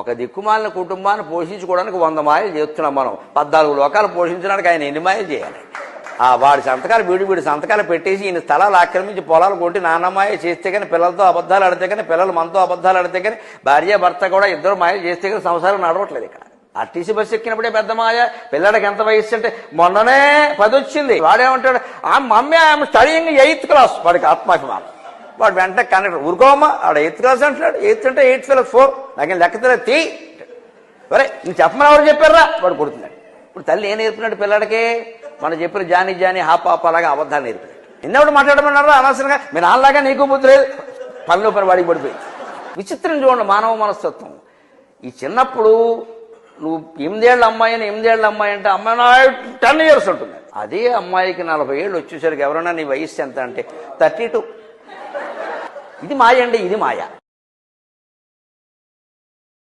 ఒక దిక్కుమాలిన కుటుంబాన్ని పోషించుకోవడానికి వంద మాయలు చేస్తున్నాం మనం. పద్నాలుగు లోకాలు పోషించడానికి ఆయన ఎన్ని మాయలు చేయాలి? ఆ వాడి సంతకాలు వీడి వీడి సంతకాలు పెట్టేసి ఈయన స్థలాలు ఆక్రమించి పొలాలు కొట్టి నాన్నమాయ చేస్తే కానీ పిల్లలతో అబద్ధాలు ఆడితే కానీ పిల్లలు మనతో అబద్ధాలు ఆడితే కానీ భార్య భర్త కూడా ఇద్దరు మాయలు చేస్తే కానీ సంసారం నడవట్లేదు ఇక్కడ. ఆర్టీసీ బస్సు ఎక్కినప్పుడే పెద్ద మాయ. పిల్లడికి ఎంత వయస్సు అంటే మొన్ననే పది వచ్చింది. వాడేమంటాడు ఆ మమ్మీ ఆమె స్టడీయింగ్ ఎయిత్ క్లాస్ వాడికి ఆత్మాభిమానం. వాడు వెంటనే కనెక్ట్ ఊరుకోమ్మా ఆడ ఎయిత్ క్లాస్ అంటున్నాడు. ఎయిత్ అంటే ఎయిత్ పిల్లలు ఫోర్. నాకేం లెక్క తెలియదు. తీ. వరే నువ్వు చెప్పమని ఎవరు చెప్పారా వాడు కొడుతున్నాడు. ఇప్పుడు తల్లి ఏం నేర్పినాడు పిల్లడికి? మనం చెప్పిన జాని జాని హాప హాప అలాగా అబద్ధాలు నేర్పినాడు ఎన్నప్పుడు మాట్లాడమన్నారా? అనవసరంగా. మీ నాన్నలాగా నీకు బుద్ధి లేదు. పనిలో పని వాడికి పడిపోయింది. విచిత్రం చూడండి మానవ మనస్తత్వం. ఈ చిన్నప్పుడు నువ్వు ఎనిమిదేళ్ళ అమ్మాయి అని ఎనిమిదేళ్ళ అమ్మాయి అంటే అమ్మాయి టెన్ ఇయర్స్ ఉంటుంది. అదే అమ్మాయికి నలభై ఏళ్ళు వచ్చేసరికి ఎవరైనా నీ వయస్సు ఎంత అంటే థర్టీ టూ. ఇది మాయ అండి ఇది మాయ